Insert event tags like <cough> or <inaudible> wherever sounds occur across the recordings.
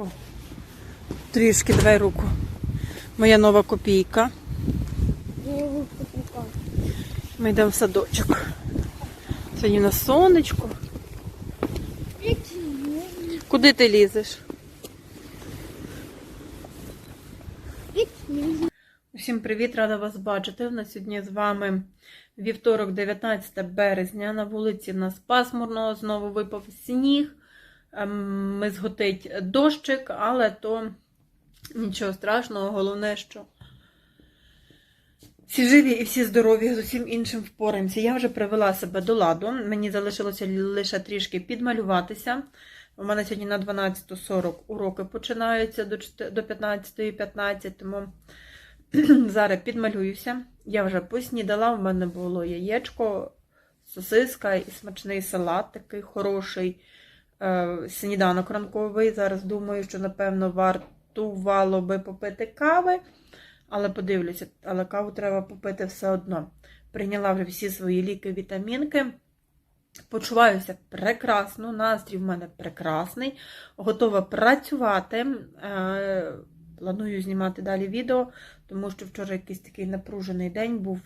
Тако. Трішки давай руку. Моя нова копійка. Ми йдемо в садочок. Сьогодні на сонечко. Куди ти лізеш? Усім привіт, рада вас бачити. У нас сьогодні з вами вівторок, 19 березня. На вулиці в нас пасмурно, знову випав сніг. Ем, Ми зготить дощик, але то нічого страшного. Головне, що всі живі і всі здорові, з усім іншим впораємося. Я вже привела себе до ладу. Мені залишилося лише трішки підмалюватися. У мене сьогодні на 12.40 уроки починаються до 4 до 15.15, тому <clears throat> зараз підмалююся. Я вже поснідала, в мене було яєчко, сосиска і смачний салат, такий хороший сніданок ранковий. Зараз думаю, що, напевно, вартувало би попити кави, але подивлюся, але каву треба попити все одно. Прийняла вже всі свої ліки, вітамінки. Почуваюся прекрасно, настрій в мене прекрасний, готова працювати. Е, Планую знімати далі відео, тому що вчора якийсь такий напружений день був.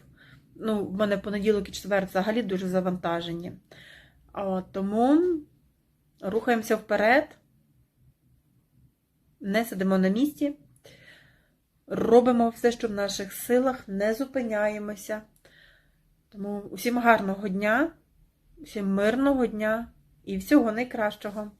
Ну, в мене понеділок і четвер взагалі дуже завантажені. А, тому рухаємося вперед, не сидимо на місці, робимо все, що в наших силах, не зупиняємося. Тому усім гарного дня, усім мирного дня і всього найкращого.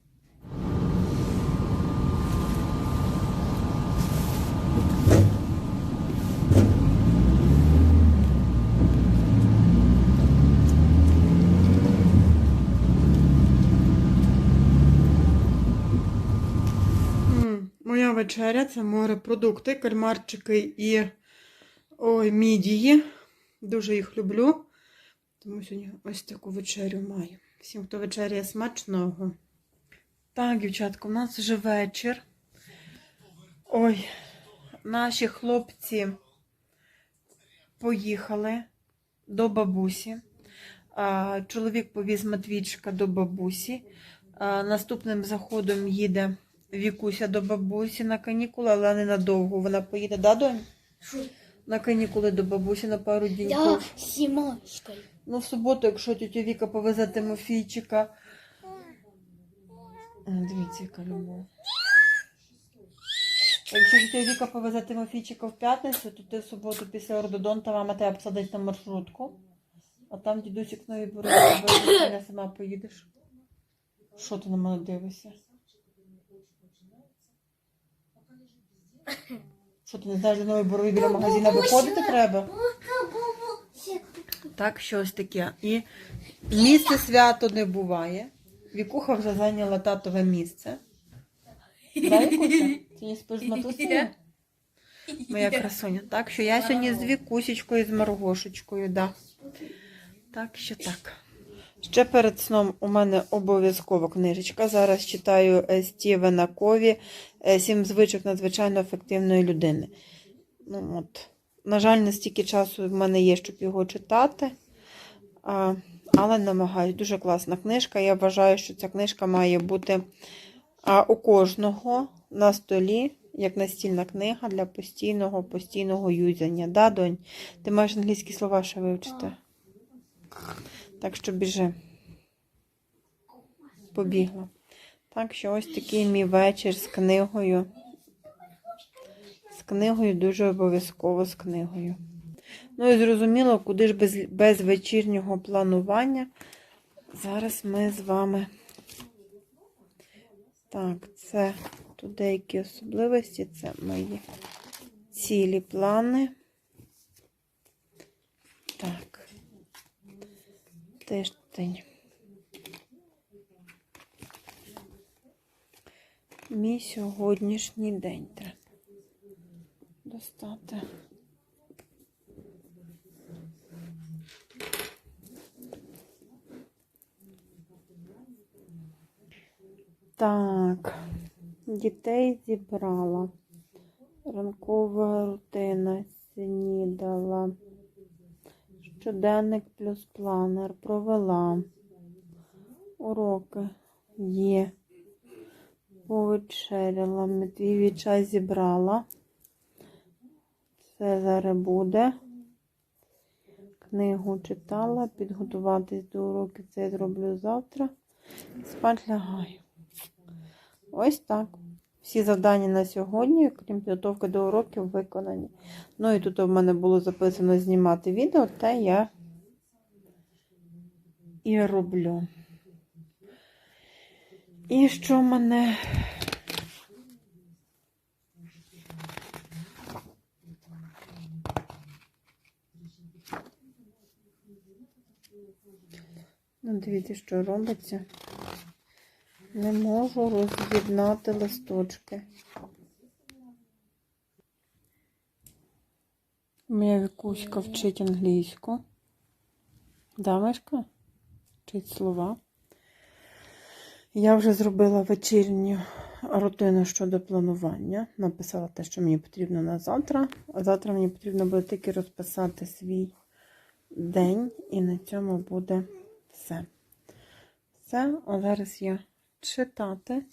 М, Моя вечеря це морепродукти, кальмарчики і ой, мідії. Дуже їх люблю. Тому сьогодні ось таку вечерю маю. Всім, хто вечеряє смачного. Так, дівчатка, у нас вже вечір. Ой, наші хлопці поїхали до бабусі. Чоловік повіз Матвійчика до бабусі. Наступним заходом їде Вікуся до бабусі на канікули, але не надовго. Вона поїде, да, донь? На канікули до бабусі на пару днів. Я с Симашкой. Ну, в суботу, якщо тетя Віка повезе Тимофійчика. Дивіться, яка любов. Якщо тетя Віка повезе Тимофійчика в п'ятницю, то ти в суботу після ордодонта мама тебе посадить на маршрутку. А там дідусик нові беруть, <coughs> я сама поїдеш. Що ти на мене дивишся? Що ти не знаєш, до нової борові біля магазину виходити треба? Так, щось таке. І місце свято не буває. Вікуха вже зайняла татове місце. Да, Вікуся? Ти не спиш з матусею? Моя красуня. Так що я сьогодні з Вікусечкою, з Маргошечкою, да. Так що так. Ще перед сном у мене обов'язково книжечка. Зараз читаю е, Стівена Кові е, Сім звичок надзвичайно ефективної людини. Ну, от. На жаль, не стільки часу в мене є, щоб його читати. А, але намагаюсь. Дуже класна книжка. Я вважаю, що ця книжка має бути а, у кожного на столі, як настільна книга для постійного постійного юзання. Да, донь? Ти маєш англійські слова ще вивчити. Так що біжи. Побігла. Так що ось такий мій вечір з книгою. З книгою дуже обов'язково з книгою. Ну і зрозуміло, куди ж без, без вечірнього планування. Зараз ми з вами. Так, це тут деякі особливості, це мої цілі плани. Так. Тиждень. Мій сьогоднішній день треба достати. Так, дітей зібрала. Ранкова рутина снідала. Щоденник плюс планер провела. Уроки є. Повечеряла, Матвієві чай зібрала. Це зараз буде. Книгу читала, підготуватись до уроків, це я зроблю завтра. Спать лягаю. Ось так. Всі завдання на сьогодні, крім підготовки до уроків, виконані. Ну і тут у мене було записано знімати відео, те я і роблю. І що мене. Ну, дивіться, що робиться. Не можу роз'єднати листочки. Моя вікуська вчить англійську. Да, Мишка? Вчить слова. Я вже зробила вечірню рутину щодо планування. Написала те, що мені потрібно на завтра. А завтра мені потрібно буде тільки розписати свій день, і на цьому буде все. Все, а зараз я читати.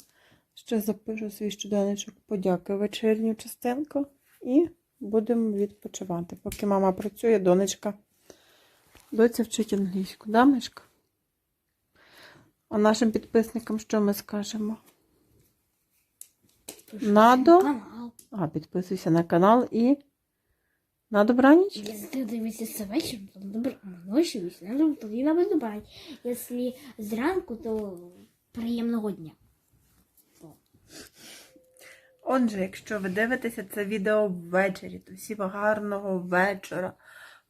Ще запишу свій щоденничок подяки вечірню частинку і будемо відпочивати. Поки мама працює, донечка. Доця вчить англійську, да, Мишка? А нашим підписникам що ми скажемо? Надо. Канал. А, підписуйся на канал і на добраніч. Если ты дивишься вечером, то ночі тоді на добрань. Якщо зранку, то приємного дня. Отже, якщо ви дивитеся це відео ввечері, то всім гарного вечора,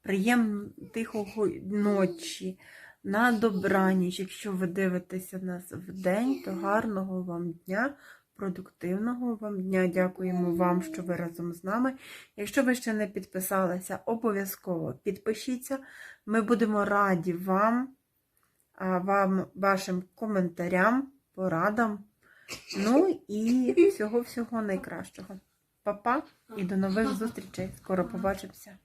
приємного тихого ночі, на добраніч. Якщо ви дивитеся нас вдень, то гарного вам дня, продуктивного вам дня. Дякуємо вам, що ви разом з нами. Якщо ви ще не підписалися, обов'язково підпишіться. Ми будемо раді вам, вам вашим коментарям, порадам. Ну і всього-всього найкращого. Па-па і до нових зустрічей. Скоро побачимося.